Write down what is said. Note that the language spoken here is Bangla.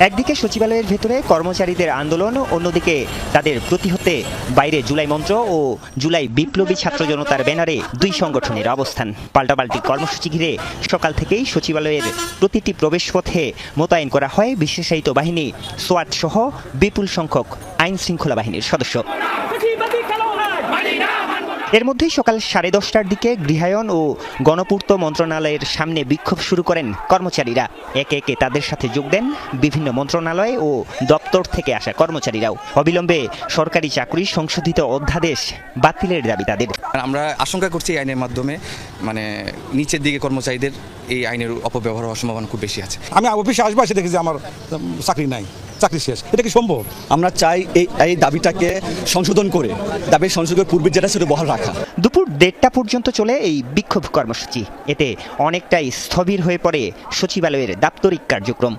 একদিকে সচিবালয়ের ভেতরে কর্মচারীদের আন্দোলন, অন্যদিকে তাদের প্রতিহতে বাইরে জুলাই মন্ত্র ও জুলাই বিপ্লবী ছাত্র জনতার ব্যানারে দুই সংগঠনের অবস্থান। পাল্টাপাল্টি কর্মসূচি ঘিরে সকাল থেকেই সচিবালয়ের প্রতিটি প্রবেশপথে মোতায়েন করা হয় বিশেষায়িত বাহিনী সোয়াট সহ বিপুল সংখ্যক আইন শৃঙ্খলা বাহিনীর সদস্য। এর মধ্যেই সকাল সাড়ে দশটার দিকে গৃহায়ন ও গণপূর্ত মন্ত্রণালয়ের সামনে বিক্ষোভ শুরু করেন কর্মচারীরা। একে একে তাদের সাথে যোগ দেন বিভিন্ন মন্ত্রণালয় ও দপ্তর থেকে আসা কর্মচারীরাও। অবিলম্বে সরকারি চাকরি সংশোধিত অধ্যাদেশ বাতিলের দাবি তাদের। আমরা আশঙ্কা করছি এই আইনের মাধ্যমে মানে নিচের দিকে কর্মচারীদের এই আইনের অপব্যবহার হওয়ার সম্ভাবনা খুব বেশি আছে। আমি অফিসে আসব এসে দেখি যে আমার চাকরি নাই। চাকরি শেষ। এটা কি সম্ভব? আমরা চাই এই এই দাবিটাকে সংশোধন করে দাবি সংশোধনের পূর্বে যেটা সেটা বহাল রাখা। দুপুর দেড়টা পর্যন্ত চলে এই বিক্ষোভ কর্মসূচি। এতে অনেকটাই স্থবির হয়ে পড়ে সচিবালয়ের দাপ্তরিক কার্যক্রম।